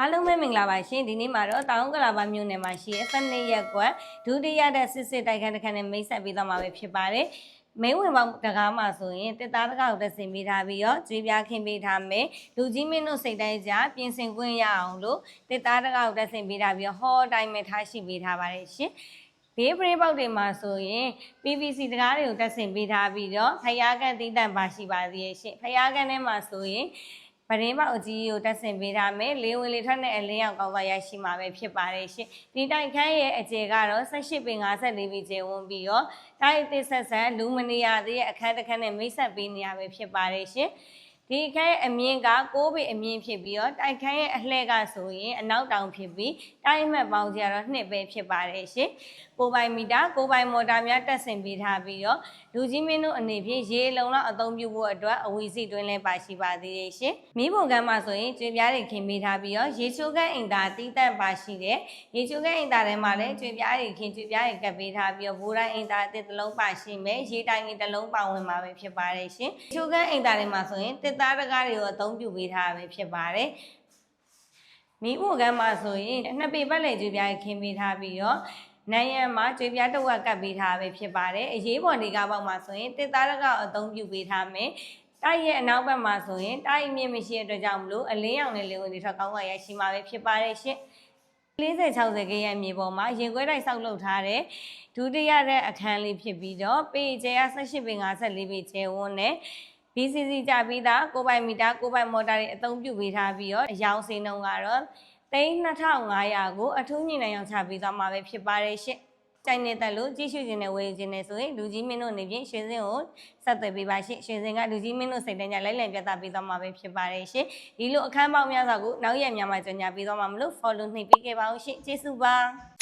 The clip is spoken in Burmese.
အားလုံးပဲမင်္ဂလာပါရှင်ဒီနေ့မှာတော့တောင်ကလာပါမြို့နယ်မှာရှိတဲ့စနေရက်ကွက်ဒုတိယတဲ့စစ်စစ်တိုက်ခန်းတစ်ခန်းနဲ့မိတ်ဆက်ပေးသွားမှာပဲဖြစ်ပါတယ်မင်းဝင်ပေါင်းတကားမှာဆိုရင်တစ်သားတကားကိုတက်ဆင်ပေးထားပြီးတော့ကြွေးပြားခင်းပေးထားမယ်လူကြီးမင်းတို့စိတ်တိုင်းကြပြင်ဆင်ခွင့်ရအောင်လို့တစ်သားတကားကိုတက်ဆင်ပေးထားပြီးတော့ဟောတိုင်းမဲ့ထားရှိပေးထားပါတယ်ရှင်ဘေးပရိပေါက်တွေမှာဆိုရင် PVC တကားတွေကိုတက်ဆင်ပေးထားပြီးတော့ဖယားကန်တီးတန့်ပါရှိပါသေးရဲ့ရှင်ဖယားကန်ထဲမှာဆိုရင် ပရင်းပေါက်အကြီးကိုတက်ဆင်ပေးထားမယ်လေးဝင်လေးထွက်နဲ့အလင်းရောက်ကောင်းသွားရရှိမှာပဲဖြစ်ပါတယ်ရှင်ဒီတိုက်ခန်းရဲ့အကျယ်ကတော့18ပင်54ပေကျယ်ဝန်းပြီးတော့တိုက်သစ်ဆက်ဆက်လူမနေရသေးရဲ့အခန်းတစ်ခန်းနဲ့မိတ်ဆက်ပေးနေရပဲဖြစ်ပါတယ်ရှင် ဒီခန်းရဲ့အမြင့်က6ပေအမြင့်ဖြစ်ပြီးတော့တိုက်ခန်းရဲ့အလှည့်ကဆိုရင်အနောက်တောင်ဖြစ်ပြီးတိုက်မှတ်ပေါင်းကြီးကတော့2ပဲဖြစ်ပါတယ်ရှင်ကိုပိုင်မီတာကိုပိုင်မော်တာများတက်ဆင်ပေးထားပြီးတော့လူကြီးမင်းတို့အနေဖြင့်ရေလုံလောက်အသုံးပြုဖို့အတွက်အဝီစီတွင်းလဲပါရှိပါသေးတယ်ရှင်မိဘုံကမ်းမှာဆိုရင်ကျွေပြားတွေခင်ပေးထားပြီးတော့ရေချိုးကန်းအိမ်သာတီးတန့်ပါရှိတယ်ရေချိုးကန်းအိမ်သာထဲမှာလည်းကျွေပြားတွေခင်ကျွေပြားတွေကပ်ပေးထားပြီးတော့ဘိုးတိုင်းအိမ်သာအတစ်တစ်လုံးပါရှိမယ်ရေတိုင်ကြီးတစ်လုံးပါဝင်မှာပဲဖြစ်ပါတယ်ရှင်ရေချိုးကန်းအိမ်သာထဲမှာဆိုရင်တစ်သားတကားတွေကိုအသုံးပြုပေးထားပဲဖြစ်ပါတယ်မိဖို့ကမ်းမှာဆိုရင်နှစ်ပေပတ်လည်ကျွေးပြားခင်းပေးထားပြီးတော့နိုင်ရန်မှာကျွေးပြားတစ်ဝက်ကပ်ပေးထားပဲဖြစ်ပါတယ်အရေးပေါ်နေကားပေါက်မှာဆိုရင်တစ်သားတကအသုံးပြုပေးထားမယ်တိုက်ရဲ့အနောက်ဘက်မှာဆိုရင်တိုက်အမြင့်မရှိတဲ့အတွက်ကြောင့်မလို့အလင်းရောင်နဲ့လေဝင်တွေထွက်ကောင်းကရရှိမှာပဲဖြစ်ပါတယ်ရှင်40 60ခရမြေပေါ်မှာရင်ခွဲတိုက်ဆောက်လုပ်ထားတဲ့ဒုတိယတဲ့အခန်းလေးဖြစ်ပြီးတော့ပေကျဲက18ပေ54ပေကျဲဝန်းနဲ့ BCC ကြပြီးသားကိုပိုင်မီတာကိုပိုင်မော်တာတွေအသုံးပြုပေးထားပြီးတော့အယောင်စင်းနှုန်းကတော့သိန်း2500ကိုအထူးညင်နိုင်အောင်ချပေးသွားမှာပဲဖြစ်ပါတယ်ရှင့်။ကြိုင်နေတဲ့လို့ကြည့်ရှုခြင်းနဲ့ဝေခြင်းနဲ့ဆိုရင်လူကြီးမင်းတို့အနေဖြင့်ရွှေစင်းကိုဆက်သွယ်ပေးပါရှင့်။ရွှေစင်းကလူကြီးမင်းတို့စိတ်တိုင်းကြလိုက်လံပြသပေးသွားမှာပဲဖြစ်ပါတယ်ရှင့်။ဒီလိုအခန်းပေါင်းများစွာကိုနောက်ရက်များမှာကြော်ညာပေးသွားမှာမလို့ follow နှိပ်ပေးခဲ့ပါဦးရှင့်။ကျေးဇူးပါ။